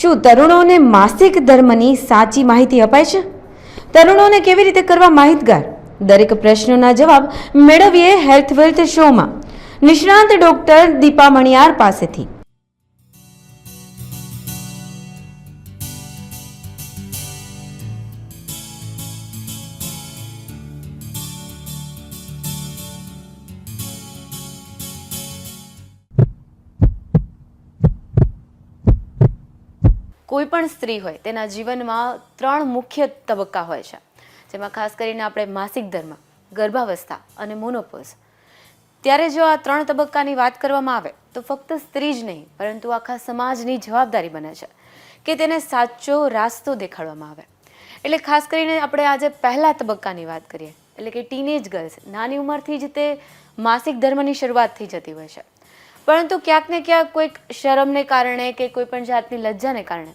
શું તરુણોને માસિક ધર્મની સાચી માહિતી અપાય છે? તરુણોને કેવી રીતે કરવા માહિતગાર? દરેક પ્રશ્નોના જવાબ મેળવીએ હેલ્થ વેલ્થ શોમાં. નિષ્ણાંત ડોક્ટર દીપા મણિયાર પાસેથી. કોઈ પણ સ્ત્રી હોય, તેના જીવનમાં ત્રણ મુખ્ય તબક્કા હોય છે. જેમાં ખાસ કરીને આપણે માસિક ધર્મ, ગર્ભાવસ્થા અને મોનોપોઝ. ત્યારે જો આ ત્રણ તબક્કાની વાત કરવામાં આવે, તો ફક્ત સ્ત્રી જ નહીં, પરંતુ આખા સમાજની જવાબદારી બને છે કે તેને સાચો રાસ્તો દેખાડવામાં આવે. એટલે ખાસ કરીને આપણે આજે પહેલા તબક્કાની વાત કરીએ, એટલે કે ટીનેજ ગર્લ્સ નાની ઉંમરથી જ તે માસિક ધર્મની શરૂઆત થઈ જતી હોય છે. પરંતુ ક્યાંક ને ક્યાંક કોઈક શરમને કારણે કે કોઈ પણ જાતની લજ્જાને કારણે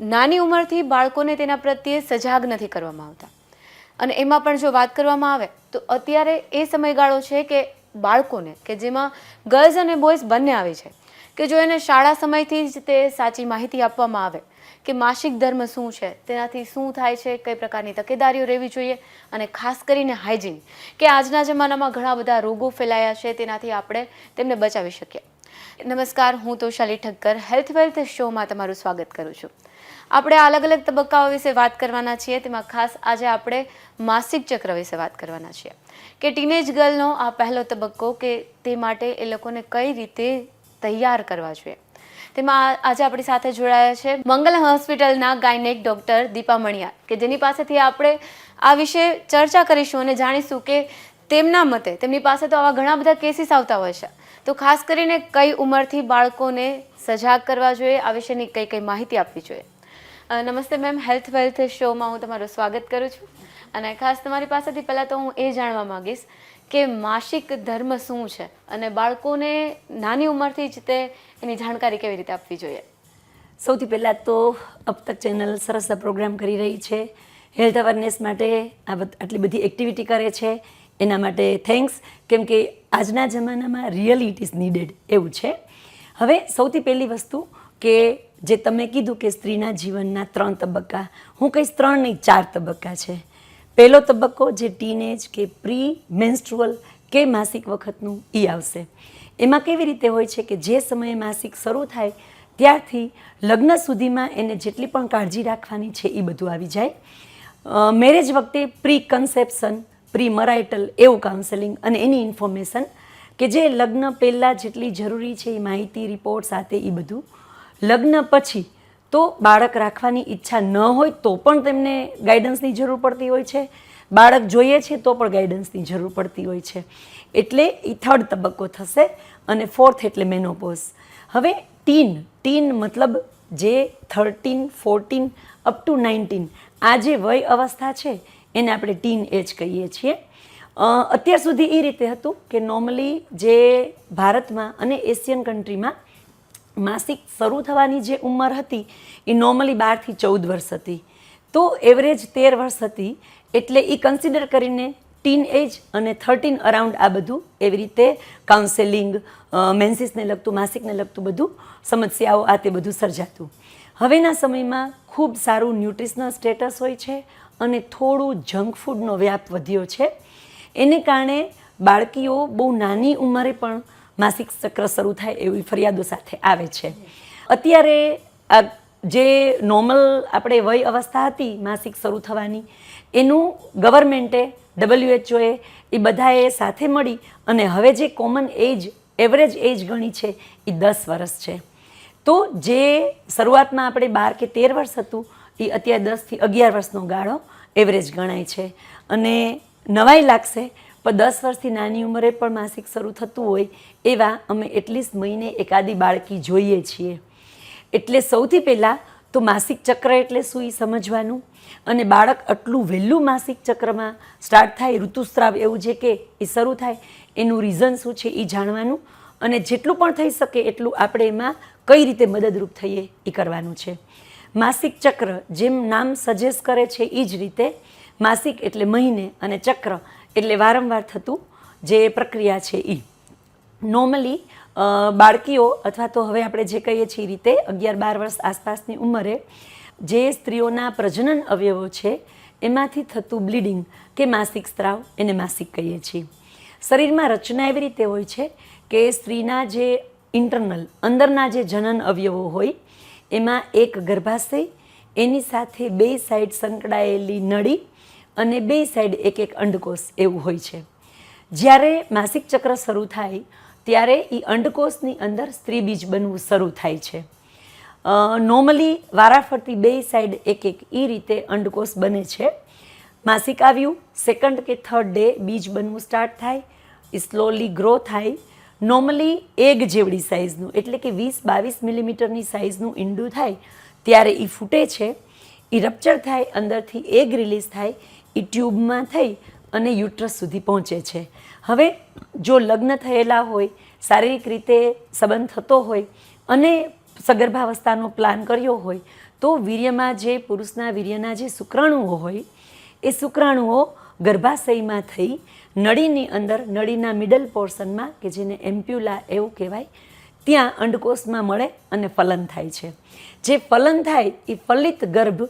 નાની ઉંમરથી બાળકોને તેના પ્રત્યે સજાગ નથી કરવામાં આવતા. અને એમાં પણ જો વાત કરવામાં આવે, તો અત્યારે એ સમયગાળો છે કે બાળકોને, કે જેમાં ગર્લ્સ અને બોયઝ બંને આવે છે, કે જો એને શાળા સમયથી જ તે સાચી માહિતી આપવામાં આવે કે માસિક ધર્મ શું છે, તેનાથી શું થાય છે, કઈ પ્રકારની તકેદારીઓ રહેવી જોઈએ, અને ખાસ કરીને હાઇજીન, કે આજના જમાનામાં ઘણા બધા રોગો ફેલાયા છે, તેનાથી આપણે તેમને બચાવી શકીએ. નમસ્કાર, હું તોશાલી ઠક્કર, હેલ્થ વેલ્થ શોમાં તમારું સ્વાગત કરું છું. આપણે અલગ અલગ તબક્કાઓ વિશે વાત કરવાના છીએ. તેમાં ખાસ આજે આપણે માસિક ચક્ર વિશે વાત કરવાના છીએ. કે ટીનેજ ગર્લનો આ પહેલો તબક્કો કે તે માટે એ લોકોને કઈ રીતે તૈયાર કરવા જોઈએ. તેમાં આજે આપણી સાથે જોડાયા છે મંગલ હોસ્પિટલના ગાયનેક ડૉક્ટર દીપા મણિયાર, કે જેની પાસેથી આપણે આ વિશે ચર્ચા કરીશું અને જાણીશું કે તેમના મતે તેમની પાસે તો આવા ઘણા બધા કેસીસ આવતા હોય છે. તો ખાસ કરીને કઈ ઉંમરથી બાળકોને સજાગ કરવા જોઈએ, આ વિશેની કઈ કઈ માહિતી આપવી જોઈએ? નમસ્તે મેમ, હેલ્થ વેલ્થ શોમાં હું તમારું સ્વાગત કરું છું. અને ખાસ તમારી પાસેથી પહેલાં તો હું એ જાણવા માંગીશ કે માસિક ધર્મ શું છે? અને બાળકોને નાની ઉંમરથી જ તે એની જાણકારી કેવી રીતે આપવી જોઈએ? સૌથી પહેલાં તો અબ તક ચેનલ સરસ પ્રોગ્રામ કરી રહી છે. હેલ્થ અવેરનેસ માટે આ આટલી બધી એક્ટિવિટી કરે છે. એના માટે થેન્ક્સ. કેમ કે આજના જમાનામાં રિયલી ઇટ ઇઝ નીડેડ એવું છે. હવે સૌથી પહેલી વસ્તુ કે જે તમે કીધું કે સ્ત્રીના જીવનના ત્રણ તબક્કા. હું કહીશ ત્રણ નહીં, ચાર તબક્કા છે. પહેલો તબક્કો જે ટીનેજ કે પ્રી મેન્સ્ટ્રુઅલ કે માસિક વખતનું એ આવશે. એમાં કેવી રીતે હોય છે કે જે સમયે માસિક શરૂ થાય, ત્યારથી લગ્ન સુધીમાં એને જેટલી પણ કાળજી રાખવાની છે એ બધું આવી જાય. મેરેજ વખતે પ્રી કન્સેપ્શન પ્રી મરાઇટલ એવું કાઉન્સેલિંગ અને એની ઇન્ફોર્મેશન કે જે લગ્ન પહેલાં જેટલી જરૂરી છે એ માહિતી રિપોર્ટ સાથે એ બધું. લગ્ન પછી તો બાળક રાખવાની ઈચ્છા ન હોય તો પણ તેમને ગાઈડન્સની જરૂર પડતી હોય છે. બાળક જોઈએ છે તો પણ ગાઈડન્સની જરૂર પડતી હોય છે. એટલે એ થર્ડ તબક્કો થશે અને ફોર્થ એટલે મેનોપોઝ હવે ટીન ટીન મતલબ જે thirteen fourteen up to nineteen આ જે વય અવસ્થા છે એને આપણે ટીન એજ કહીએ છીએ. અત્યાર સુધી એ રીતે હતું કે નોર્મલી જે ભારતમાં અને એશિયન કન્ટ્રીમાં માસિક શરૂ થવાની જે ઉંમર હતી, એ નોર્મલી બારથી ચૌદ વર્ષ હતી. તો એવરેજ તેર વર્ષ હતી, એટલે એ કન્સિડર કરીને ટીન એજ અને થર્ટીન અરાઉન્ડ આ બધું એવી રીતે કાઉન્સેલિંગ મેન્સિસને લગતું, માસિકને લગતું બધું સમસ્યાઓ આ તે બધું સર્જાતું. હવેના સમયમાં ખૂબ સારું ન્યુટ્રિશનલ સ્ટેટસ હોય છે અને થોડું જંક ફૂડનો વ્યાપ વધ્યો છે. એને કારણે બાળકીઓ બહુ નાની ઉંમરે પણ માસિક ચક્ર શરૂ થાય એવી ફરિયાદો સાથે આવે છે. અત્યારે આ જે નોર્મલ આપણે વય અવસ્થા હતી માસિક શરૂ થવાની, એનું ગવર્મેન્ટે, ડબલ્યુએચઓએ એ બધાએ સાથે મળી અને હવે જે કોમન એજ, એવરેજ એજ ગણી છે, એ દસ વર્ષ છે. તો જે શરૂઆતમાં આપણે બાર કે તેર વર્ષ હતું, એ અત્યારે દસથી અગિયાર વર્ષનો ગાળો એવરેજ ગણાય છે. અને નવાઈ લાગશે પણ દસ વર્ષથી નાની ઉંમરે પણ માસિક શરૂ થતું હોય એવા અમે એટલીસ્ટ મહિને એકાદી બાળકી જોઈએ છીએ. એટલે સૌથી પહેલાં તો માસિક ચક્ર એટલે શું એ સમજવાનું? અને બાળક આટલું વહેલું માસિક ચક્રમાં સ્ટાર્ટ થાય, ઋતુસ્રાવ એવું છે કે એ શરૂ થાય, એનું રીઝન શું છે એ જાણવાનું. અને જેટલું પણ થઈ શકે એટલું આપણે એમાં કઈ રીતે મદદરૂપ થઈએ એ કરવાનું છે. માસિક ચક્ર જેમ નામ સજેસ્ટ કરે છે એ જ રીતે, માસિક એટલે મહિને અને ચક્ર એટલે વારંવાર થતું જે પ્રક્રિયા છે એ નોર્મલી બાળકીઓ અથવા તો હવે આપણે જે કહીએ છીએ એ રીતે અગિયાર બાર વર્ષ આસપાસની ઉંમરે જે સ્ત્રીઓના પ્રજનન અવયવો છે, એમાંથી થતું બ્લીડિંગ કે માસિક સ્ત્રાવ એને માસિક કહીએ છીએ. શરીરમાં રચના એવી રીતે હોય છે કે સ્ત્રીના જે ઇન્ટરનલ અંદરના જે જનન અવયવો હોય, એમાં એક ગર્ભાશય, એની સાથે બે સાઈડ સંકળાયેલી નળી અને બે સાઈડ એક એક અંડકોષ એવું હોય છે. જ્યારે માસિક ચક્ર શરૂ થાય, ત્યારે એ અંડકોષની અંદર સ્ત્રી બીજ બનવું શરૂ થાય છે. નોર્મલી વારાફરતી બે સાઈડ એક એક એ રીતે અંડકોષ બને છે. માસિક આવ્યું સેકન્ડ કે થર્ડ ડે બીજ બનવું સ્ટાર્ટ થાય એ સ્લોલી ગ્રો થાય. નોર્મલી એગ જેવડી સાઇઝનું એટલે કે વીસ બાવીસ મિલીમીટરની સાઇઝનું ઈંડું થાય, ત્યારે એ ફૂટે છે. એ રપ્ચર થાય, અંદરથી એગ રિલીઝ થાય એ ટ્યુબમાં થઈ અને યુટ્રસ સુધી પહોંચે છે. હવે જો લગ્ન થયેલા હોય, શારીરિક રીતે સંબંધ થતો હોય અને સગર્ભાવસ્થાનો પ્લાન કર્યો હોય, તો વીર્યમાં જે પુરુષના વીર્યના જે શુક્રાણુઓ હોય, એ શુક્રાણુઓ ગર્ભાશયમાં થઈ નળીની અંદર, નળીના મિડલ પોર્શનમાં કે જેને એમ્પ્યુલા એવું કહેવાય, ત્યાં અંડકોષમાં મળે અને ફલન થાય છે. જે ફલન થાય, એ ફલિત ગર્ભ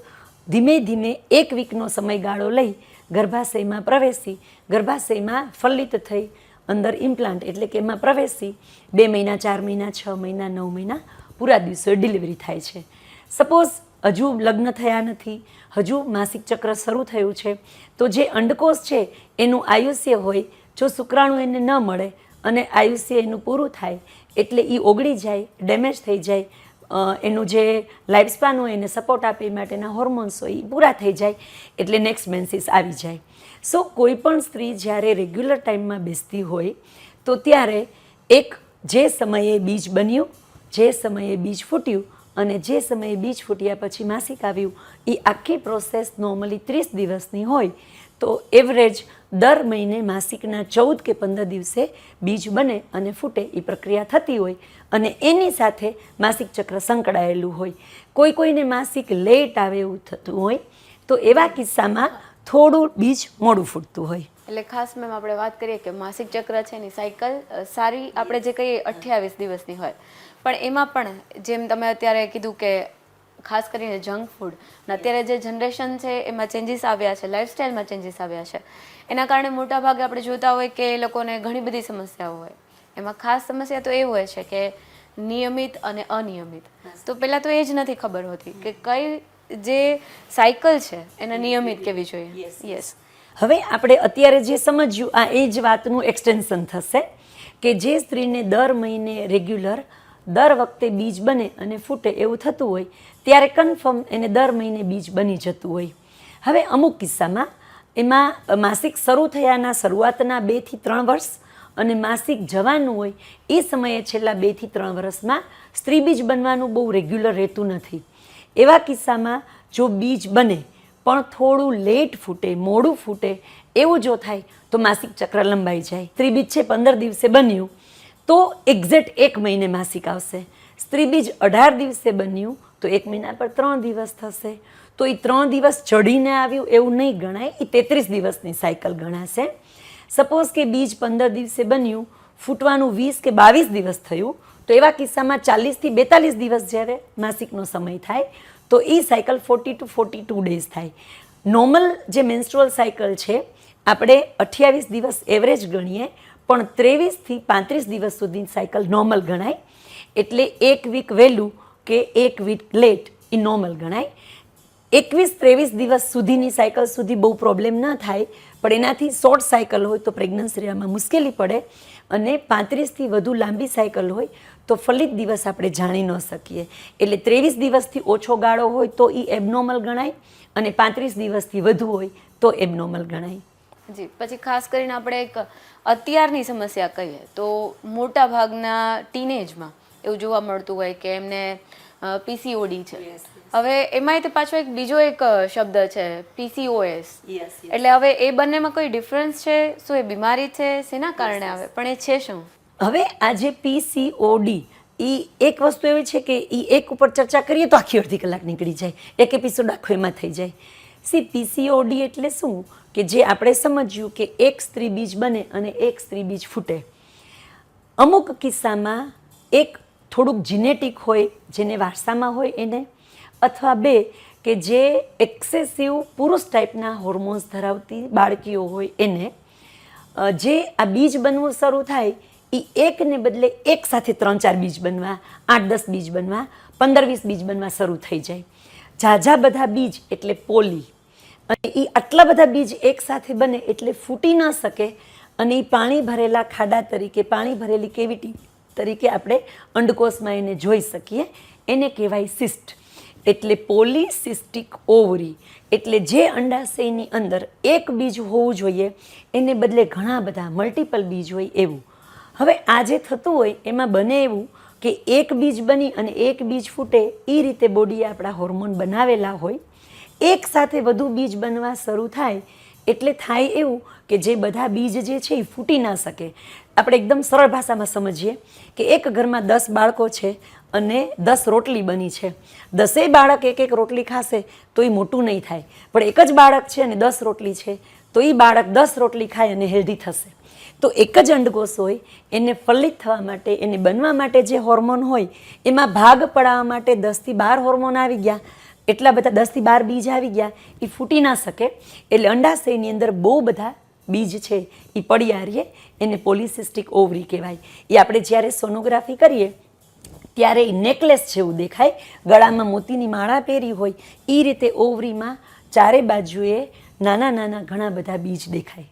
ધીમે ધીમે એક વીકનો સમયગાળો લઈ ગર્ભાશયમાં પ્રવેશી, ગર્ભાશયમાં ફલિત થઈ અંદર ઇમ્પ્લાન્ટ એટલે કે એમાં પ્રવેશી, બે મહિના, ચાર મહિના, છ મહિના, નવ મહિના પૂરા દિવસે ડિલિવરી થાય છે. સપોઝ હજુ લગ્ન થયા નથી, હજુ માસિક ચક્ર શરૂ થયું છે, તો જે અંડકોષ છે એનું આયુષ્ય હોય, જો શુક્રાણુ એને ન મળે અને આયુષ્ય એનું પૂરું થાય, એટલે એ ઓગળી જાય, ડેમેજ થઈ જાય એનું જે લાઈફ સ્પાન હોય, એને સપોર્ટ આપે માટેના હોર્મોન્સ હોય એ પૂરા થઈ જાય એટલે નેક્સ્ટ મેન્સીસ આવી જાય. સો કોઈ પણ સ્ત્રી જ્યારે રેગ્યુલર ટાઈમમાં બેસતી હોય, તો ત્યારે એક જે સમયે બીજ બન્યું, જે સમયે બીજ ફૂટ્યું અને જે સમયે બીજ ફૂટ્યા પછી માસિક આવ્યું એ આખી પ્રોસેસ નોર્મલી ત્રીસ દિવસની હોય, તો એવરેજ દર મહિને માસિકના ચૌદ કે પંદર દિવસે બીજ બને અને ફૂટે એ પ્રક્રિયા થતી હોય અને એની સાથે માસિક ચક્ર સંકળાયેલું હોય. કોઈ કોઈને માસિક લેટ આવે એવું થતું હોય તો એવા કિસ્સામાં થોડું બીજ મોડું ફૂટતું હોય. એટલે ખાસ મેમ આપણે વાત કરીએ કે માસિક ચક્ર છે એની સાયકલ સારી આપણે જે કહીએ અઠ્યાવીસ દિવસની હોય. પણ એમાં પણ જેમ તમે અત્યારે કીધું કે ખાસ કરીને જંક ફૂડ અત્યારે જે જનરેશન છે એમાં ચેન્જીસ આવ્યા છે લાઇફસ્ટાઈલમાં ચેન્જીસ આવ્યા છે. એના કારણે મોટા ભાગે આપણે જોતા હોય કે એ લોકોને ઘણી બધી સમસ્યાઓ હોય. એમાં ખાસ સમસ્યા તો એ હોય છે કે નિયમિત અને અનિયમિત. તો પહેલાં તો એ જ નથી ખબર હોતી કે કઈ જે સાયકલ છે એને નિયમિત કેવી જોઈએ. યસ હવે આપણે અત્યારે જે સમજ્યું આ એ જ વાતનું એક્સટેન્શન થશે કે જે સ્ત્રીને દર મહિને રેગ્યુલર દર વખતે બીજ બને અને ફૂટે એવું થતું હોય ત્યારે કન્ફર્મ એને દર મહિને બીજ બની જતું હોય. હવે અમુક કિસ્સામાં એમાં માસિક શરૂ થયાના શરૂઆતના બેથી ત્રણ વર્ષ અને માસિક જવાનું હોય એ સમયે છેલ્લા બેથી ત્રણ વર્ષમાં સ્ત્રી બીજ બનવાનું બહુ રેગ્યુલર રહેતું નથી. એવા કિસ્સામાં જો બીજ બને પણ થોડું લેટ ફૂટે, મોડું ફૂટે, એવું જો થાય તો માસિક ચક્ર લંબાઈ જાય. સ્ત્રીબીજ છે પંદર દિવસે બન્યું તો એક્ઝેક્ટ એક મહિને માસિક આવશે. સ્ત્રીબીજ અઢાર દિવસે બન્યું તો એક મહિના પર ત્રણ દિવસ થશે. તો એ ત્રણ દિવસ ચઢીને આવ્યું, એવું નહીં ગણાય. એ તેત્રીસ દિવસની સાયકલ ગણાશે. સપોઝ કે બીજ પંદર દિવસે બન્યું, ફૂટવાનું વીસ કે બાવીસ દિવસ થયું, તો એવા કિસ્સામાં ચાલીસથી બેતાલીસ દિવસ જ્યારે માસિકનો સમય થાય, તો એ cycle forty two forty two days થાય. નોર્મલ જે મેન્સ્ટ્રુઅલ સાયકલ છે, આપણે અઠ્યાવીસ દિવસ એવરેજ ગણીએ, પણ ત્રેવીસથી પાંત્રીસ દિવસ સુધી સાયકલ નોર્મલ ગણાય. એટલે એક વીક વહેલું કે એક વીક લેટ એ નોર્મલ ગણાય. એકવીસ ત્રેવીસ દિવસ સુધીની સાયકલ સુધી બહુ પ્રોબ્લેમ ન થાય પણ એનાથી શોર્ટ સાયકલ હોય તો પ્રેગ્નન્સી રહેવામાં મુશ્કેલી પડે અને પાંત્રીસથી વધુ લાંબી સાયકલ હોય તો ફલિત દિવસ આપણે જાણી ન શકીએ. એટલે ત્રેવીસ દિવસથી ઓછો ગાળો હોય તો એ એબનોર્મલ ગણાય અને પાંત્રીસ દિવસથી વધુ હોય તો એબનોર્મલ ગણાય. જી પછી ખાસ કરીને આપણે એક અત્યારની સમસ્યા કહીએ તો મોટા ભાગના ટીનેજમાં એવું જોવા મળતું હોય કે એમને પીસીઓડી છે. હવે એમાંય તે પાછો એક બીજો એક શબ્દ છે પીસીઓએસ એટલે હવે એ બંનેમાં કોઈ ડિફરન્સ છે? શું એ બીમારી છે? શેના કારણે આવે? પણ એ છે શું? હવે આ જે પીસીઓડી એ એક વસ્તુ એવી છે કે એ એક ઉપર ચર્ચા કરીએ તો આખી અડધી કલાક નીકળી જાય. એક એપિસોડ આખો એમાં થઈ જાય. સી પીસીઓડી એટલે શું? કે જે આપણે સમજ્યું કે એક સ્ત્રી બીજ બને અને એક સ્ત્રી બીજ ફૂટે. અમુક કિસ્સામાં એક થોડુંક જીનેટિક હોય જેને વારસામાં હોય એને અથવા બે, કે જે એક્સેસિવ પુરુષ ટાઈપના હોર્મોન્સ ધરાવતી બાળકીઓ હોય એને જે આ બીજ બનવું શરૂ થાય એ એકને બદલે એક સાથે ત્રણ ચાર બીજ બનવા, આઠ દસ બીજ બનવા, પંદર વીસ બીજ બનવા શરૂ થઈ જાય. ઝાઝા બધા બીજ એટલે પોલી. અને એ આટલા બધા બીજ એક સાથે બને એટલે ફૂટી ન શકે અને એ પાણી ભરેલા ખાડા તરીકે, પાણી ભરેલી કેવિટી તરીકે આપણે અંડકોષમાં એને જોઈ શકીએ. એને કહેવાય સિસ્ટ. એટલે પોલિસિસ્ટિક ઓવરી, એટલે જે અંડાશયની અંદર એક બીજ હોવું જોઈએ, એને બદલે ઘણા બધા મલ્ટિપલ બીજ હોય એવું. હવે આ જે થતું હોય, એમાં બને એવું કે એક બીજ બની અને એક બીજ ફૂટે એ રીતે બોડીએ આપણા હોર્મોન બનાવેલા હોય. એક સાથે વધુ બીજ બનવા શરૂ થાય, એટલે થાય એવું કે જે બધા બીજ જે છે એ ફૂટી ના શકે. આપણે એકદમ સરળ ભાષામાં સમજીએ કે એક ઘરમાં દસ બાળકો છે અને દસ રોટલી બની છે. દસેય બાળક એક એક રોટલી ખાશે તો એ મોટું નહીં થાય. પણ એક જ બાળક છે અને દસ રોટલી છે તો એ બાળક દસ રોટલી ખાય અને હેલ્ધી થશે. તો એક જ અંડકોષ હોય, એને ફલિત થવા માટે, એને બનવા માટે જે હોર્મોન હોય, એમાં ભાગ પડાવવા માટે દસથી બાર હોર્મોન આવી ગયા. એટલા બધા દસથી બાર બીજ આવી ગયા. એ ફૂટી ના શકે. એટલે અંડાશયની અંદર બહુ બધા બીજ છે એ પડ્યા રહીએ એને પોલિસિસ્ટિક ઓવરી કહેવાય. એ આપણે જ્યારે સોનોગ્રાફી કરીએ ત્યારે એ નેકલેસ જેવું દેખાય ગળામાં મોતીની માળા પહેરી હોય એ રીતે ઓવરીમાં ચારે બાજુએ નાના નાના ઘણા બધા બીજ દેખાય.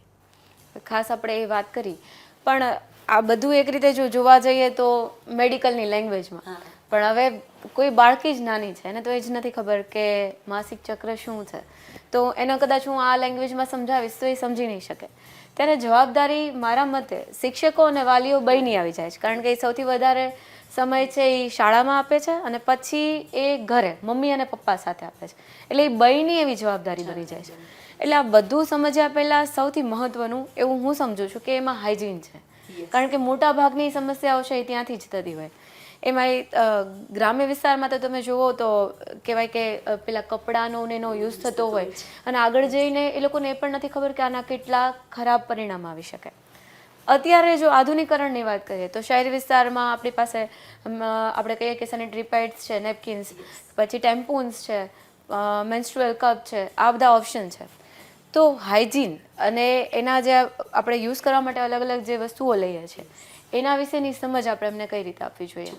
ખાસ આપણે એ વાત કરી. પણ આ બધું એક રીતે જો જોવા જઈએ તો મેડિકલની લેંગ્વેજમાં. પણ હવે કોઈ બાળકી જ નાની છે એને તો એ જ નથી ખબર કે માસિક ચક્ર શું છે. તો એને કદાચ હું આ લેંગ્વેજમાં સમજાવીશ તો એ સમજી નહીં શકે. ત્યારે જવાબદારી મારા મતે શિક્ષકો અને વાલીઓ બંનેની આવી જાય છે. કારણ કે એ સૌથી વધારે સમય છે એ શાળામાં આપે છે અને પછી એ ઘરે મમ્મી અને પપ્પા સાથે આપે છે. એટલે એ બયની એવી જવાબદારી બની જાય છે. એટલે આ બધું સમજ્યા પહેલાં સૌથી મહત્વનું એવું હું સમજુ છું કે એમાં હાઇજીન છે. કારણ કે મોટા ભાગની સમસ્યાઓ છે એ ત્યાંથી જ થતી હોય. એમાં ગ્રામ્ય વિસ્તારમાં તો તમે જુઓ તો કહેવાય કે પેલા કપડાનો ને એનો યુઝ થતો હોય. અને આગળ જઈને એ લોકોને એ પણ નથી ખબર કે આના કેટલા ખરાબ પરિણામ આવી શકે. અત્યારે જો આધુનિકરણની વાત કરીએ તો શહેરી વિસ્તારમાં આપણી પાસે આપણે કહીએ કે સેનેટરી પેડ્સ છે નેપકિન્સ પછી ટેમ્પૂન્સ છે મેન્સ્ટ્રુઅલ કપ છે, આ બધા ઓપ્શન છે. તો હાઇજીન અને એના જે આપણે યુઝ કરવા માટે અલગ અલગ જે વસ્તુઓ લઈએ છીએ એના વિશેની સમજ આપણે એમને કઈ રીતે આપવી જોઈએ?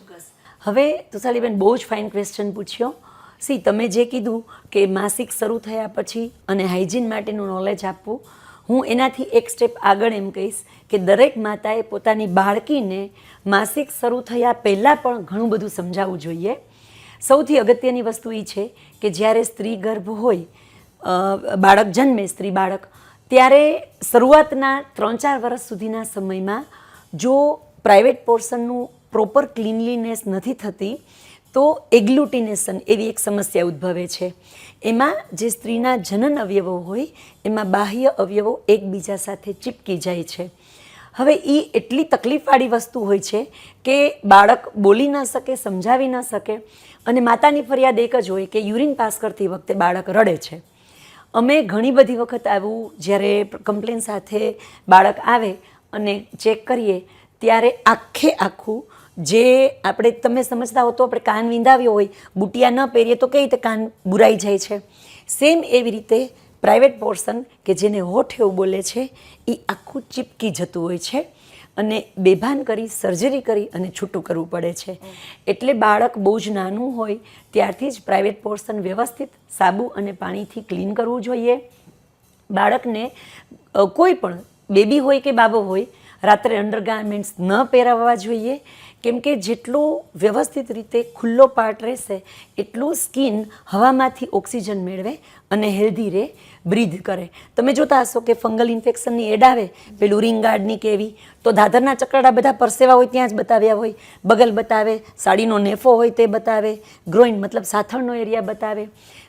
હવે તુષાલીબેન, બહુ જ ફાઇન ક્વેશ્ચન પૂછ્યો. સી, તમે જે કીધું કે માસિક શરૂ થયા પછી અને હાઇજીન માટેનું નોલેજ આપવું, હું એનાથી એક સ્ટેપ આગળ એમ કહીશ કે દરેક માતાએ પોતાની બાળકીને માસિક શરૂ થયા પહેલાં પણ ઘણું બધું સમજાવવું જોઈએ. સૌથી અગત્યની વસ્તુ એ છે કે જ્યારે સ્ત્રી ગર્ભ હોય બાળક જન્મે સ્ત્રી બાળક, ત્યારે શરૂઆતના ત્રણ ચાર વર્ષ સુધીના સમયમાં જો પ્રાઇવેટ પોર્શનનું પ્રોપર ક્લીનલીનેસ નથી થતી, તો એગ્લુટિનેશન એવી એક સમસ્યા ઉદ્ભવે છે. એમાં જે સ્ત્રીના જનન અવયવો હોય, એમાં બાહ્ય અવયવો એકબીજા સાથે ચીપકી જાય છે. હવે એ એટલી તકલીફવાળી વસ્તુ હોય છે કે બાળક બોલી ન શકે, સમજાવી ન શકે, અને માતાની ફરિયાદ એક જ હોય કે યુરિન પાસ કરતી વખતે બાળક રડે છે. અમે ઘણી બધી વખત આવું જ્યારે કમ્પ્લેન સાથે બાળક આવે અને ચેક કરીએ ત્યારે આખે આખું જે આપણે તમે સમજતા હો તો આપણે કાન વિંધાવ્યો હોય, બુટિયા ન પહેરીએ તો કઈ રીતે કાન બુરાઈ જાય છે? સેમ એવી રીતે પ્રાઇવેટ પોર્શન કે જેને હોઠ એવું બોલે છે એ આખું ચીપકી જતું હોય છે અને બેભાન કરી સર્જરી કરી અને છૂટું કરવું પડે છે. એટલે બાળક બહુ જ નાનું હોય, ત્યારથી જ પ્રાઇવેટ પોર્શન વ્યવસ્થિત સાબુ અને પાણીથી ક્લીન કરવું જોઈએ. બાળકને કોઈ પણ બેબી હોય કે બાબો હોય રાત્રે અંડરગાર્મેન્ટ્સ ન પહેરાવવા જોઈએ કેમ કે જેટલો વ્યવસ્થિત રીતે ખુલ્લો પાર્ટ રહેશે, એટલું સ્કિન હવામાંથી ઓક્સિજન મેળવે અને હેલ્ધી રહે, બ્રીધ કરે. તમે જોતા હશો કે ફંગલ ઇન્ફેક્શનની એડ આવે, પેલું રિંગ ગાર્ડની કે એવી, તો દાદરના ચકરડા બધા પરસેવા હોય ત્યાં જ બતાવ્યા હોય. બગલ બતાવે, સાડીનો નેફો હોય તે બતાવે ગ્રોઈન મતલબ સાથળનો એરિયા બતાવે.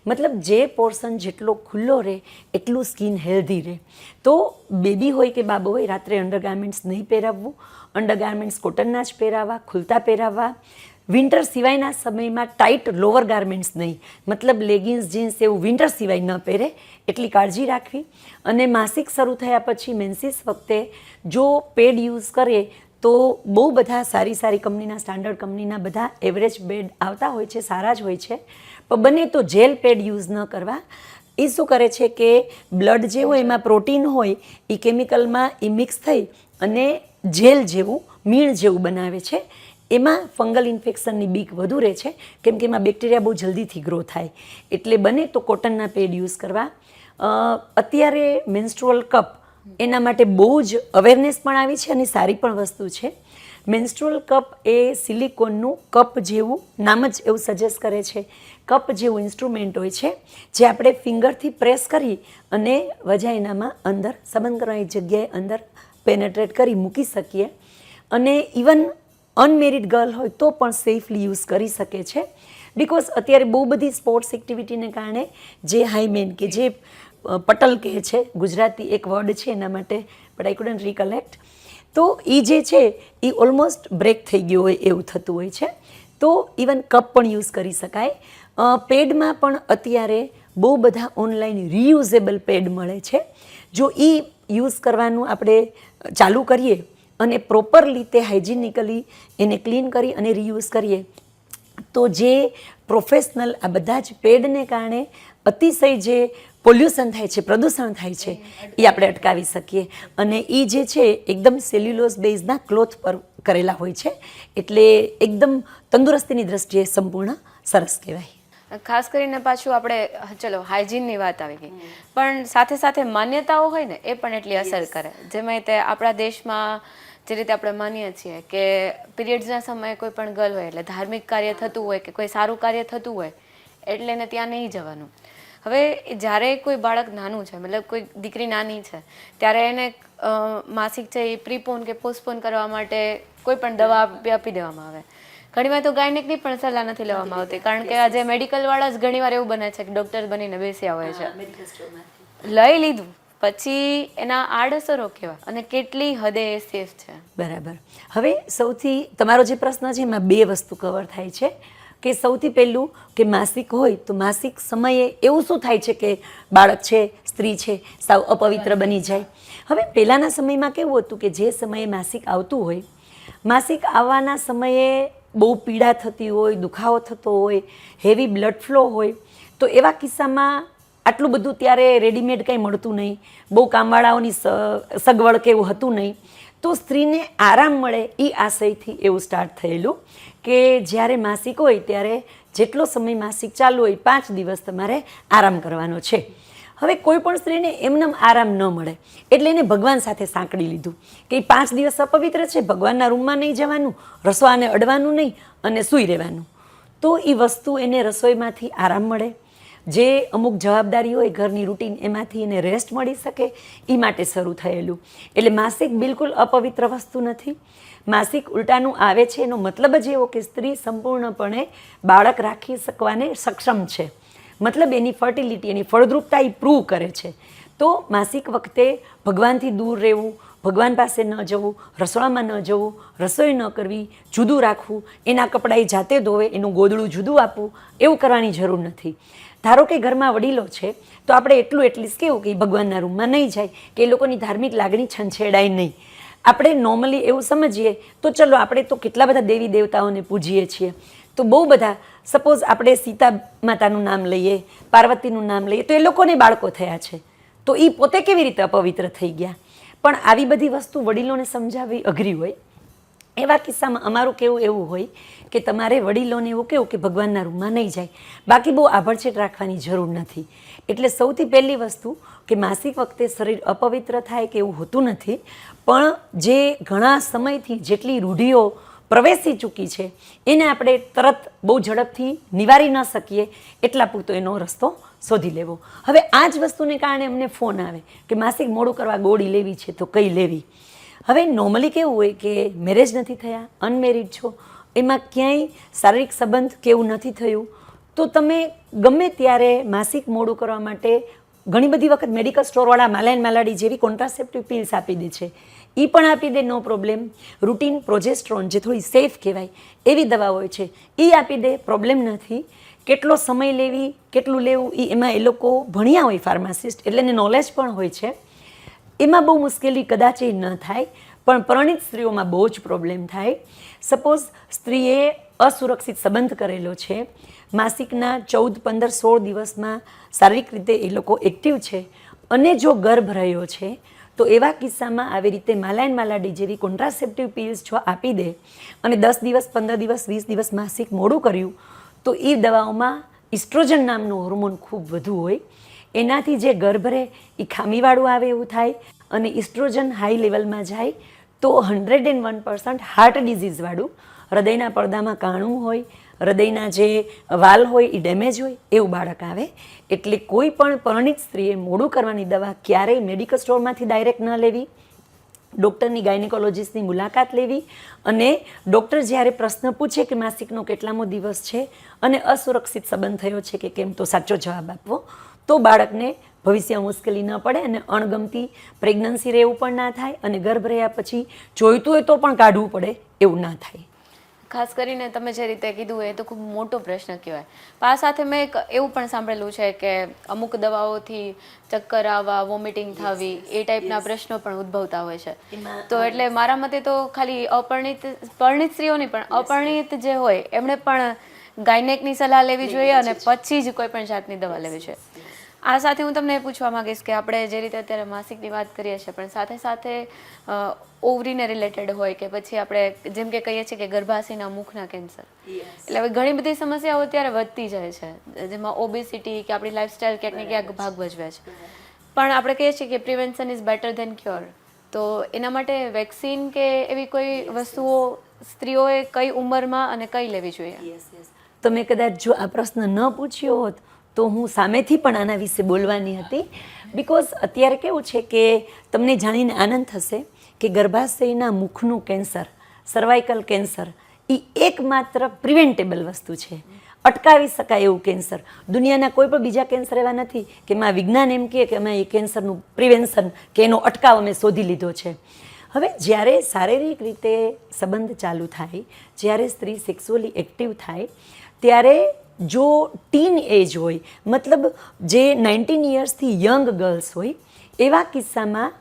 મતલબ જે પોર્શન જેટલો ખુલ્લો રહે, એટલું સ્કિન હેલ્ધી રહે. તો બેબી હોય કે બાબો હોય, રાત્રે અંડરગાર્મેન્ટ્સ નહીં પહેરાવવું અંડરગાર્મેન્ટ્સ કોટનના જ પહેરાવા, ખુલતા પહેરાવવા વિન્ટર સિવાયના સમયમાં ટાઈટ લોઅર ગાર્મેન્ટ્સ નહીં. મતલબ લેગિન્સ જીન્સ એવું વિન્ટર સિવાય ન પહેરે, એટલી કાળજી રાખવી. અને માસિક શરૂ થયા પછી મેન્સિસ વખતે જો પેડ યુઝ કરે તો બહુ બધા સારી સારી કંપનીના સ્ટાન્ડર્ડ કંપનીના બધા એવરેજ બેડ આવતા હોય છે, સારા જ હોય છે. પણ બને તો જેલ પેડ યુઝ ન કરવા. એ શું કરે છે કે બ્લડ જે હોય એમાં પ્રોટીન હોય, એ કેમિકલમાં એ મિક્સ થઈ અને જેલ જેવું, મીણ જેવું બનાવે છે. એમાં ફંગલ ઇન્ફેક્શનની બીક વધુ રહે છે, કેમ કે એમાં બેક્ટેરિયા બહુ જલ્દીથી ગ્રો થાય. એટલે બને તો કોટનના પેડ યુઝ કરવા. અત્યારે મેન્સ્ટ્રુઅલ કપ એના માટે બહુ જ અવેરનેસ પણ આવી છે અને સારી પણ વસ્તુ છે. મેન્સ્ટ્રુઅલ કપ એ સિલિકોનનું કપ જેવું નામ જ એવું સજેસ્ટ કરે છે. કપ જેવું ઇન્સ્ટ્રુમેન્ટ હોય છે, જે આપણે ફિંગરથી પ્રેસ કરી અને વજાઇનામાં અંદર, સંબંધ કરવાની જગ્યાએ અંદર પેનેટ્રેટ કરી મૂકી શકીએ. અને ઇવન અનમેરિડ ગર્લ હોય તો પણ સેફલી યુઝ કરી શકે છે. બિકોઝ અત્યારે બહુ બધી સ્પોર્ટ્સ એક્ટિવિટીને કારણે જે હાઈમેન કે જે પટલ કહે છે, ગુજરાતી એક વર્ડ છે એના માટે બટ આઈ કુડન્ટ રિકલેક્ટ તો એ જે છે એ ઓલમોસ્ટ બ્રેક થઈ ગયો હોય એવું થતું હોય છે. તો ઇવન કપ પણ યુઝ કરી શકાય. પેડમાં પણ અત્યારે બહુ બધા ઓનલાઈન રિયુઝેબલ પેડ મળે છે. જો એ યુઝ કરવાનું આપણે ચાલુ કરીએ અને પ્રોપર રીતે હાઇજિનિકલી એને ક્લીન કરી અને રીયુઝ કરીએ, તો જે પ્રોફેશનલ આ બધા જ પેડને કારણે અતિશય જે પોલ્યુશન થાય છે, પ્રદૂષણ થાય છે એ આપણે અટકાવી શકીએ. અને એ જે છે, એકદમ સેલ્યુલોઝ બેઝના ક્લોથ પર કરેલા હોય છે, એટલે એકદમ તંદુરસ્તીની દ્રષ્ટિએ સંપૂર્ણ સરસ કહેવાય. ખાસ કરીને પાછું આપણે ચલો હાઇજીનની વાત આવી ગઈ. પણ સાથે સાથે માન્યતાઓ હોય ને એ પણ એટલી અસર કરે. જેમાં તે આપણા દેશમાં જે રીતે આપણે માનીએ છીએ કે પીરિયડ્સના સમયે કોઈ પણ ગર્લ હોય એટલે ધાર્મિક કાર્ય થતું હોય કે કોઈ સારું કાર્ય થતું હોય એટલે એને ત્યાં નહીં જવાનું. હવે જ્યારે કોઈ બાળક નાનું છે મતલબ કોઈ દીકરી નાની છે ત્યારે એને માસિક છે એ પ્રીપોન કે પોસ્ટપોન કરવા માટે કોઈ પણ દવા આપી આપી દેવામાં આવે. ઘણીવાર તો ગાયનેકની પણ સલાહ નથી લેવામાં આવતી કારણ કે આજે મેડિકલ વાળા જ ઘણીવાર એવું બને છે કે ડૉક્ટર બનીને બેસ્યા હોય છે. લઈ લીધું પછી એના આડઅસરો કેવા અને કેટલી હદે એ સેફ છે. બરાબર. હવે સૌથી તમારો જે પ્રશ્ન છે એમાં બે વસ્તુ કવર થાય છે. કે સૌથી પહેલું કે માસિક હોય તો માસિક સમયે એવું શું થાય છે કે બાળક છે સ્ત્રી છે સાવ અપવિત્ર બની જાય. હવે પહેલાંના સમયમાં કેવું હતું કે જે સમયે માસિક આવતું હોય માસિક આવવાના સમયે બહુ પીડા થતી હોય, દુખાવો થતો હોય હેવી બ્લડ ફ્લો હોય, તો એવા કિસ્સામાં આટલું બધું ત્યારે રેડીમેડ કંઈ મળતું નહીં. બહુ કામવાળાઓની સગવડ કે એવું હતું નહીં. તો સ્ત્રીને આરામ મળે એ આશયથી એવું સ્ટાર્ટ થયેલું કે જ્યારે માસિક હોય ત્યારે જેટલો સમય માસિક ચાલુ હોય, પાંચ દિવસ તમારે આરામ કરવાનો છે. હવે કોઈ પણ સ્ત્રીને એમનેમ આરામ ન મળે. એટલે એને ભગવાન સાથે સાંકળી લીધું કે એ પાંચ દિવસ અપવિત્ર છે, ભગવાનના રૂમમાં નહીં જવાનું રસોવાને અડવાનું નહીં અને સૂઈ રહેવાનું. તો એ વસ્તુ એને રસોઈમાંથી આરામ મળે. જે અમુક જવાબદારી હોય ઘરની રૂટીન એમાંથી એને રેસ્ટ મળી શકે એ માટે શરૂ થયેલું. એટલે માસિક બિલકુલ અપવિત્ર વસ્તુ નથી. માસિક ઉલટાનું આવે છે એનો મતલબ જ એવો કે સ્ત્રી સંપૂર્ણપણે બાળક રાખી શકવાને સક્ષમ છે. મતલબ એની ફર્ટિલિટી એની ફળદ્રુપતા એ પ્રૂવ કરે છે. તો માસિક વખતે ભગવાનથી દૂર રહેવું, ભગવાન પાસે ન જવું, રસોડામાં ન જવું, રસોઈ ન કરવી, જુદું રાખવું, એના કપડાં જાતે ધોવે, એનું ગોદડું જુદું આપવું, એવું કરવાની જરૂર નથી. ધારો કે ઘરમાં વડીલો છે, તો આપણે એટલું એટલીસ્ટ કેવું કે ભગવાનના રૂમમાં નહીં જાય, કે એ લોકોની ધાર્મિક લાગણી છંછેડાય નહીં. આપણે નોર્મલી એવું સમજીએ, તો ચલો આપણે તો કેટલા બધા દેવી દેવતાઓને પૂજીએ છીએ. તો બહુ બધા સપોઝ આપણે સીતા માતાનું નામ લઈએ, પાર્વતીનું નામ લઈએ, તો એ લોકોને બાળકો થયા છે. તો એ પોતે કેવી રીતે અપવિત્ર થઈ ગયા? પણ આવી બધી વસ્તુ વડીલોને સમજાવવી અઘરી હોય. એવા કિસ્સામાં અમારું કેવું એવું હોય કે તમારે વડીલોને એવું કેવું કે ભગવાનના રૂમમાં નહીં જાય. બાકી બહુ આભડછેટ રાખવાની જરૂર નથી. એટલે સૌથી પહેલી વસ્તુ કે માસિક વખતે શરીર અપવિત્ર થાય કે એવું હોતું નથી. પણ જે ઘણા સમયથી જેટલી રૂઢિઓ પ્રવેશી ચૂકી છે. એને આપણે તરત બહુ ઝડપથી નિવારી ન શકીએ એટલા પૂરતો એનો રસ્તો શોધી લેવો. હવે આ જ વસ્તુને કારણે અમને ફોન આવે કે માસિક મોડું કરવા ગોળી લેવી છે તો કઈ લેવી? હવે નોર્મલી કેવું હોય કે મેરેજ નથી થયા અનમેરિડ છો, એમાં ક્યાંય શારીરિક સંબંધ કેવું નથી થયું, તો તમે ગમે ત્યારે માસિક મોડું કરવા માટે ઘણી બધી વખત મેડિકલ સ્ટોરવાળા માલાયન માલાડી જેવી કોન્ટ્રાસેપ્ટિવ પિલ્સ આપી દે છે. એ પણ આપી દે, નો પ્રોબ્લેમ રૂટીન પ્રોજેસ્ટ્રોન જે થોડી સેફ કહેવાય, એવી દવા હોય છે. એ આપી દે પ્રોબ્લેમ નથી. કેટલો સમય લેવી, કેટલું લેવું એ એમાં એ લોકો ભણ્યા હોય ફાર્માસિસ્ટ એટલે એને નોલેજ પણ હોય છે. એમાં બહુ મુશ્કેલી કદાચ એ ન થાય, પણ પરણિત સ્ત્રીઓમાં બહુ જ પ્રોબ્લેમ થાય. સપોઝ સ્ત્રીએ અસુરક્ષિત સંબંધ કરેલો છે, માસિકના ચૌદ, પંદર, સોળ દિવસમાં શારીરિક રીતે એ લોકો એક્ટિવ છે. અને જો ગર્ભ રહ્યો છે તો એવા કિસ્સામાં આવી રીતે માલાયન માલાડી જેવી કોન્ટ્રાસેપ્ટિવ પિલ્સ જો આપી દે અને દસ દિવસ, પંદર દિવસ, વીસ દિવસ માસિક મોડું કર્યું, તો એ દવાઓમાં ઇસ્ટ્રોજન નામનું હોર્મોન ખૂબ વધુ હોય. એનાથી જે ગર્ભ રહે એ ખામીવાળું આવે એવું થાય અને ઇસ્ટ્રોજન હાઈ લેવલમાં જાય, તો hundred and one percent heart ડિઝીઝવાળું, હૃદયના પડદામાં કાણું હોય હૃદયના જે વાલ હોય એ ડેમેજ હોય એવું બાળક આવે. એટલે કોઈ પણ પરણિત સ્ત્રીએ મોડું કરવાની દવા ક્યારેય મેડિકલ સ્ટોરમાંથી ડાયરેક્ટ ન લેવી. ડૉક્ટરની ગાયનેકોલોજીસ્ટની મુલાકાત લેવી અને ડૉક્ટર જ્યારે પ્રશ્ન પૂછે કે માસિકનો કેટલામો દિવસ છે અને અસુરક્ષિત સંબંધ થયો છે કે કેમ, તો સાચો જવાબ આપવો. તો બાળકને ભવિષ્ય મુશ્કેલી ન પડે અને અણગમતી પ્રેગ્નન્સી રહેવું પણ ના થાય અને ગર્ભ રહ્યા પછી જોઈતું હોય તો પણ કાઢવું પડે એવું ના થાય. ખાસ કરીને તમે જે રીતે કીધું એ તો ખૂબ મોટો પ્રશ્ન કહેવાય. પણ આ સાથે મેં એક એવું પણ સાંભળેલું છે કે અમુક દવાઓથી ચક્કર આવવા વોમિટિંગ થવી એ ટાઈપના પ્રશ્નો પણ ઉદ્ભવતા હોય છે. તો એટલે મારા મતે તો ખાલી અપરિણિત પરણિત સ્ત્રીઓની પણ અપરિણિત જે હોય એમણે પણ ગાયનેકની સલાહ લેવી જોઈએ અને પછી જ કોઈ પણ જાતની દવા લેવી જોઈએ. આ સાથે હું તમને એ પૂછવા માંગીશ કે આપણે જે રીતે અત્યારે માસિકની વાત કરીએ છીએ પણ સાથે સાથે ઓવરીને રિલેટેડ હોય કે પછી આપણે જેમ કે કહીએ છીએ કે ગર્ભાશયના મુખના કેન્સર. એટલે હવે ઘણી બધી સમસ્યાઓ અત્યારે વધતી જાય છે. જેમાં ઓબેસિટી કે આપણી લાઈફસ્ટાઈલ ક્યાંક ને ક્યાંક ભાગ ભજવે છે. પણ આપણે કહીએ છીએ કે prevention is better than cure તો એના માટે વેક્સિન કે એવી કોઈ વસ્તુઓ સ્ત્રીઓએ કઈ ઉંમરમાં અને કઈ લેવી જોઈએ? તમે કદાચ જો આ પ્રશ્ન ન પૂછ્યો હોત તો હું સામેથી પણ આના વિશે બોલવાની હતી. બિકોઝ અત્યારે કેવું છે કે તમને જાણીને આનંદ થશે કે ગર્ભાશયના મુખનું કેન્સર સર્વાઇકલ કેન્સર એ એકમાત્ર પ્રિવેન્ટેબલ વસ્તુ છે. અટકાવી શકાય એવું કેન્સર. દુનિયાના કોઈ પણ બીજા કેન્સર એવા નથી કે એમાં વિજ્ઞાન એમ કહે કે અમે એ કેન્સરનું પ્રિવેન્શન કે એનો અટકાવ અમે શોધી લીધો છે. હવે જ્યારે શારીરિક રીતે સંબંધ ચાલુ થાય, જ્યારે સ્ત્રી સેક્સ્યુઅલી એક્ટિવ થાય, ત્યારે જો ટીન એજ હોય, મતલબ જે નાઇન્ટીન યર્સથી યંગ ગર્લ્સ હોય, એવા કિસ્સામાં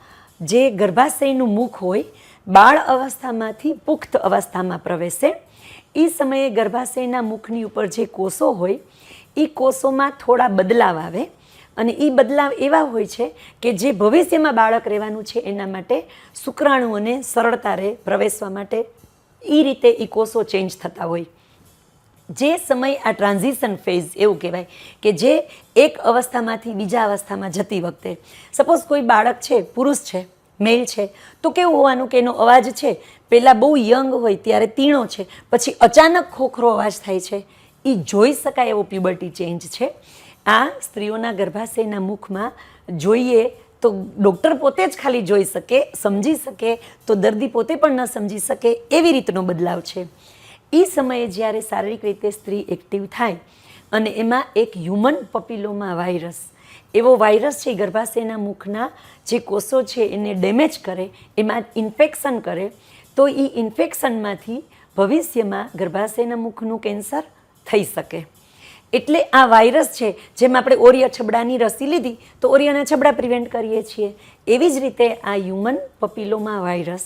જે ગર્ભાશયનું મુખ હોય, બાળ અવસ્થામાંથી પુખ્ત અવસ્થામાં પ્રવેશે એ સમયે ગર્ભાશયના મુખની ઉપર જે કોષો હોય એ કોષોમાં થોડા બદલાવ આવે અને એ બદલાવ એવા હોય છે કે જે ભવિષ્યમાં બાળક રહેવાનું છે એના માટે શુક્રાણુઓને સરળતા રહે પ્રવેશવા માટે એ રીતે એ કોષો ચેન્જ થતા હોય. જે સમય આ ટ્રાન્ઝિશન ફેઝ એવું કહેવાય કે જે એક અવસ્થામાંથી બીજા અવસ્થામાં જતી વખતે. સપોઝ કોઈ બાળક છે, પુરુષ છે મેલ છે, તો કેવું હોવાનું કે એનો અવાજ છે પહેલાં બહુ યંગ હોય ત્યારે તીણો છે, પછી અચાનક ખોખરો અવાજ થાય છે. એ જોઈ શકાય એવો પ્યુબર્ટી ચેન્જ છે. આ સ્ત્રીઓના ગર્ભાશયના મુખમાં જોઈએ તો ડૉક્ટર પોતે જ ખાલી જોઈ શકે, સમજી શકે, તો દર્દી પોતે પણ ન સમજી શકે એવી રીતનો બદલાવ છે. એ સમયે જ્યારે શારીરિક રીતે સ્ત્રી એક્ટિવ થાય અને એમાં એક હ્યુમન પપીલોમાં વાયરસ એવો વાયરસ છે ગર્ભાશયના મુખના જે કોષો છે એને ડેમેજ કરે, એમાં ઇન્ફેક્શન કરે, તો એ ઇન્ફેક્શનમાંથી ભવિષ્યમાં ગર્ભાશયના મુખનું કેન્સર થઈ શકે. એટલે આ વાયરસ છે, જેમ આપણે ઓરિયા છબડાની રસી લીધી, તો ઓરિયાના છબડા પ્રિવેન્ટ કરીએ છીએ. એવી જ રીતે આ હ્યુમન પપીલોમાં વાયરસ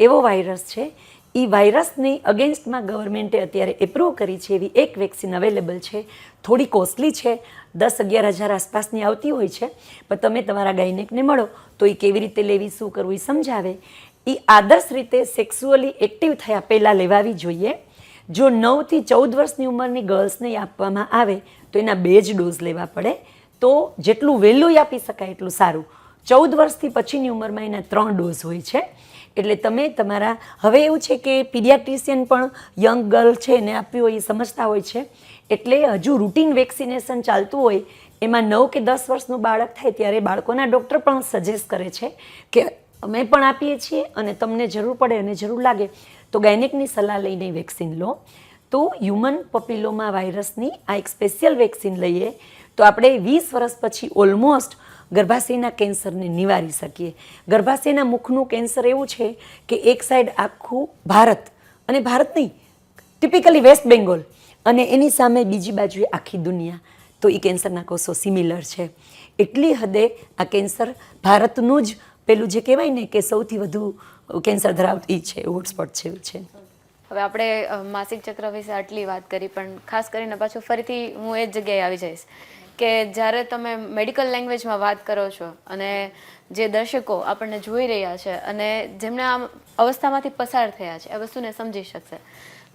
એવો વાયરસ છે એ વાયરસની અગેન્સ્ટમાં ગવર્મેન્ટે અત્યારે એપ્રૂવ કરી છે એવી એક વેક્સિન અવેલેબલ છે. થોડી કોસ્ટલી છે. દસ અગિયાર હજાર આસપાસની આવતી હોય છે. પણ તમે તમારા ગાયનેકને મળો તો એ કેવી રીતે લેવી, શું કરવું એ સમજાવે. એ આદર્શ રીતે સેક્સ્યુઅલી એક્ટિવ થયા પહેલાં લેવાવી જોઈએ. જો નવથી ચૌદ વર્ષની ઉંમરની ગર્લ્સને આપવામાં આવે તો એના બે જ ડોઝ લેવા પડે. તો જેટલું વહેલું આપી શકાય એટલું સારું. ચૌદ વર્ષથી પછીની ઉંમરમાં એના ત્રણ ડોઝ હોય છે. એટલે તમે તમારા, હવે એવું છે કે પીડિયાટ્રિશિયન પણ યંગ ગર્લ છે એને આપ્યું હોય એ સમજતા હોય છે. એટલે હજુ રૂટીન વેક્સિનેશન ચાલતું હોય, એમાં નવ કે દસ વર્ષનું બાળક થાય ત્યારે બાળકોના ડૉક્ટર પણ સજેસ્ટ કરે છે કે અમે પણ આપીએ છીએ અને તમને જરૂર પડે અને જરૂર લાગે, તો ગાયનેકની સલાહ લઈને વેક્સિન લો. તો હ્યુમન પપિલોમા વાયરસની આ એક સ્પેશિયલ વેક્સિન લઈએ. તો આપણે વીસ વર્ષ પછી ઓલમોસ્ટ ગર્ભાશયના કેન્સરને નિવારી શકીએ. ગર્ભાશયના મુખનું કેન્સર એવું છે કે એક સાઈડ આખું ભારત, અને ભારત નહીં ટિપિકલી વેસ્ટ બેંગોલ અને એની સામે બીજી બાજુએ આખી દુનિયા. તો એ કેન્સરના કોષો સિમિલર છે. એટલી હદે આ કેન્સર ભારતનું જ પેલું જે કહેવાય ને કે સૌથી વધુ કેન્સર ધરાવતી છે હોટસ્પોટ છે, એવું છે. હવે આપણે માસિક ચક્ર વિશે આટલી વાત કરી, પણ ખાસ કરીને પાછું ફરીથી હું એ જગ્યાએ આવી જઈશ. કે જ્યારે તમે મેડિકલ લેંગ્વેજમાં વાત કરો છો અને જે દર્શકો આપણને જોઈ રહ્યા છે અને જેમને આ અવસ્થામાંથી પસાર થયા છે, એ વસ્તુને સમજી શકશે.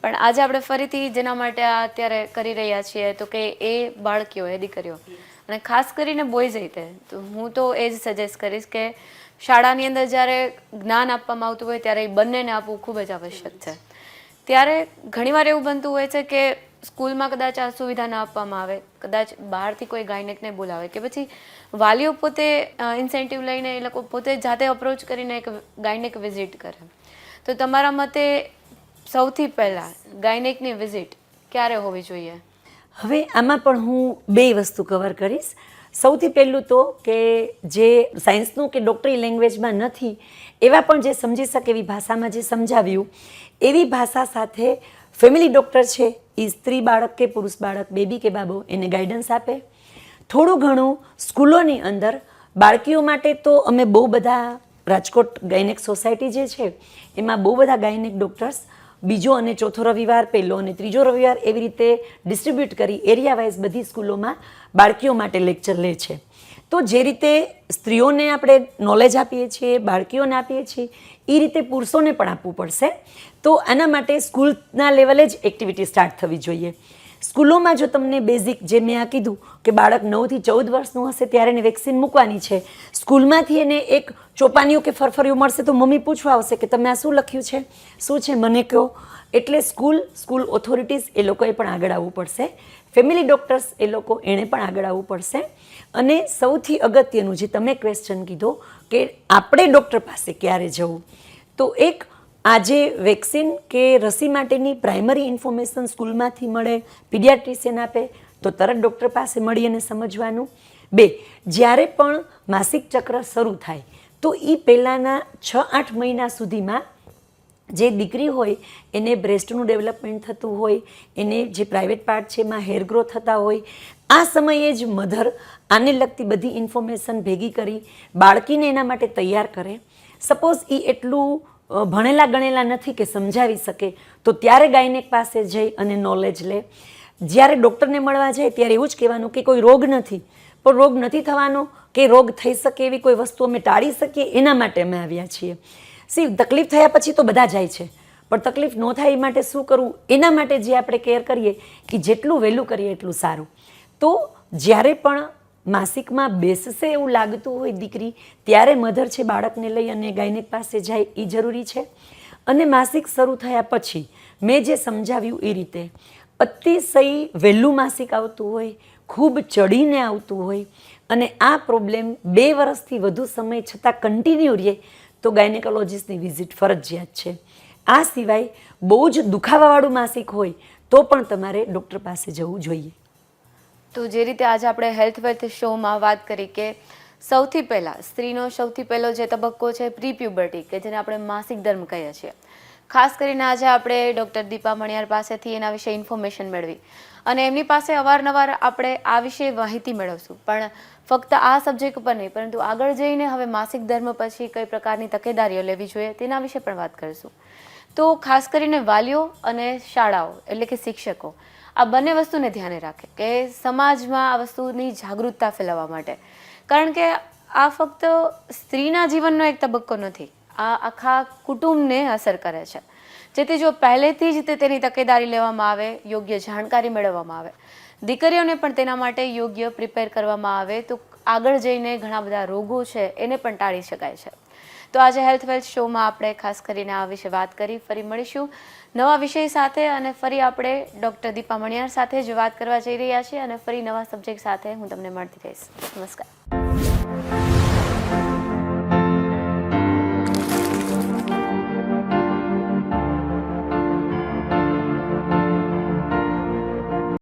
પણ આજે આપણે ફરીથી જેના માટે આ અત્યારે કરી રહ્યા છીએ, તો કે એ બાળકીઓ, એ દીકરીઓ. અને ખાસ કરીને બોયઝ રીતે તો. હું તો એ જ સજેસ્ટ કરીશ કે શાળાની અંદર જ્યારે જ્ઞાન આપવામાં આવતું હોય, ત્યારે એ બંનેને આપવું ખૂબ જ આવશ્યક છે. ત્યારે ઘણીવાર એવું બનતું હોય છે કે સ્કૂલમાં કદાચ આ સુવિધા ના આપવામાં આવે, કદાચ બહારથી કોઈ ગાયનેકને બોલાવે કે પછી વાલીઓ પોતે ઇન્સેન્ટિવ લઈને એ લોકો પોતે જાતે અપ્રોચ કરીને એક ગાયનેક વિઝિટ કરે. તો તમારા મતે સૌથી પહેલાં ગાયનેકની વિઝિટ ક્યારે હોવી જોઈએ? હવે આમાં પણ હું બે વસ્તુ કવર કરીશ. સૌથી પહેલું તો કે જે સાયન્સનું કે ડૉક્ટરી લેંગ્વેજમાં નથી, એવા પણ જે સમજી શકે એવી ભાષામાં જે સમજાવ્યું, એવી ભાષા સાથે ફેમિલી ડૉક્ટર છે એ સ્ત્રી બાળક કે પુરુષ બાળક, બેબી કે બાબો, એને ગાઈડન્સ આપે. થોડું ઘણું સ્કૂલોની અંદર બાળકીઓ માટે તો અમે બહુ બધા રાજકોટ ગાયનેક સોસાયટી જે છે, એમાં બહુ બધા ગાયનેક ડૉક્ટર્સ બીજો અને ચોથો રવિવાર, પહેલો અને ત્રીજો રવિવાર એવી રીતે ડિસ્ટ્રીબ્યુટ કરી એરિયા વાઇઝ બધી સ્કૂલોમાં બાળકીઓ માટે લેક્ચર લે છે. તો જે રીતે સ્ત્રીઓને આપણે નોલેજ આપીએ છીએ, બાળકીઓને આપીએ છીએ એ રીતે પુરુષોને પણ આપવું પડશે. તો આના માટે સ્કૂલના લેવલે જ એક્ટિવિટી સ્ટાર્ટ થવી જોઈએ. સ્કૂલોમાં જો તમને બેઝિક જે મેં આ કીધું કે બાળક નવથી ચૌદ વર્ષનું હશે ત્યારે એને વેક્સિન મૂકવાની છે. સ્કૂલમાંથી એને એક ચોપાનીઓ કે ફરફરીઓ મળશે તો મમ્મી પૂછવા આવશે કે તમે આ શું લખ્યું છે? શું છે? મને કહો. એટલે સ્કૂલ સ્કૂલ ઓથોરિટીઝ એ લોકોએ પણ આગળ આવવું પડશે. ફેમિલી ડૉક્ટર્સ એ લોકો એણે પણ આગળ આવવું પડશે. અને સૌથી અગત્યનું જે તમે ક્વેશ્ચન કીધો કે આપણે ડૉક્ટર પાસે ક્યારે જવું? તો એક આજે વેક્સિન કે રસી માટેની પ્રાઇમરી ઇન્ફોર્મેશન સ્કૂલમાંથી મળે, પીડિયાટ્રિશિયન આપે, તો તરત ડૉક્ટર પાસે મળી અને સમજવાનું. બે, જ્યારે પણ માસિક ચક્ર શરૂ થાય, તો એ પહેલાંના છ આઠ મહિના સુધીમાં જે દીકરી હોય, એને બ્રેસ્ટનું ડેવલપમેન્ટ થતું હોય, એને જે પ્રાઇવેટ પાર્ટ છે એમાં હેર ગ્રો થતા હોય, આ સમયે જ મધર આને લગતી બધી ઇન્ફોર્મેશન ભેગી કરી બાળકીને એના માટે તૈયાર કરે. સપોઝ એ એટલું ભણેલા ગણેલા નથી કે સમજાવી શકે, તો ત્યારે ગાયનેક પાસે જઈ અને નોલેજ લે. જ્યારે ડૉક્ટરને મળવા જાય ત્યારે એવું જ કહેવાનું કે કોઈ રોગ નથી. પણ રોગ નથી થવાનો કે રોગ થઈ શકે એવી કોઈ વસ્તુ અમે ટાળી શકીએ, એના માટે અમે આવ્યા છીએ. સી તકલીફ થયા પછી તો બધા જાય છે. પણ તકલીફ ન થાય એ માટે શું કરવું એના માટે જે આપણે કેર કરીએ કે જેટલું વહેલું કરીએ એટલું સારું. તો જ્યારે પણ માસિકમાં બેસશે એવું લાગતું હોય દીકરી, ત્યારે મધર છે બાળકને લઈ અને ગાયનેક પાસે જાય એ જરૂરી છે. અને માસિક શરૂ થયા પછી મેં જે સમજાવ્યું એ રીતે, અતિશય વહેલું માસિક આવતું હોય, ખૂબ ચડીને આવતું હોય અને આ પ્રોબ્લેમ બે વર્ષથી વધુ સમય છતાં કન્ટિન્યુ રહે તો ગાયનેકોલોજીસ્ટની વિઝિટ ફરજિયાત છે. આ સિવાય બહુ જ દુખાવાવાળું માસિક હોય તો પણ તમારે ડૉક્ટર પાસે જવું જોઈએ. તો જે રીતે આજે આપણે હેલ્થ વેલ્થ શોમાં વાત કરી કે સૌથી પહેલાં, સ્ત્રીનો સૌથી પહેલો જે તબક્કો છે પ્રી પ્યુબર્ટી કે જેને આપણે માસિક ધર્મ કહીએ છીએ. ખાસ કરીને આજે આપણે ડૉક્ટર દીપા મણિયાર પાસેથી એના વિશે ઇન્ફોર્મેશન મેળવી. અને એમની પાસે અવારનવાર આપણે આ વિશે માહિતી મેળવશું. પણ ફક્ત આ સબ્જેક્ટ ઉપર નહીં, પરંતુ આગળ જઈને હવે માસિક ધર્મ પછી કઈ પ્રકારની તકેદારીઓ લેવી જોઈએ તેના વિશે પણ વાત કરીશું. તો ખાસ કરીને વાલીઓ અને શાળાઓ, એટલે કે શિક્ષકો આ બંને વસ્તુને ધ્યાને રાખે કે સમાજમાં આ વસ્તુની જાગૃતતા ફેલાવવા માટે. કારણ કે આ ફક્ત સ્ત્રીના જીવનનો એક તબક્કો નથી, આ આખા કુટુંબને અસર કરે છે. જેથી જો પહેલેથી જ તે તેની તકેદારી લેવામાં આવે, યોગ્ય જાણકારી મેળવવામાં આવે, દીકરીઓને પણ તેના માટે યોગ્ય પ્રિપેર કરવામાં આવે, તો આગળ જઈને ઘણા બધા રોગો છે એને પણ ટાળી શકાય છે. તો આજે હેલ્થ વેલ્થ શોમાં આપણે ખાસ કરીને આ વિશે વાત કરી, ફરી મળીશું. નવા વિષય સાથે અને ફરી આપણે ડૉક્ટર દીપા મણિયાર સાથે જ વાત કરવા જઈ રહ્યા છીએ અને ફરી નવા સબ્જેક્ટ સાથે હું તમને મળતી રહીશ. નમસ્કાર.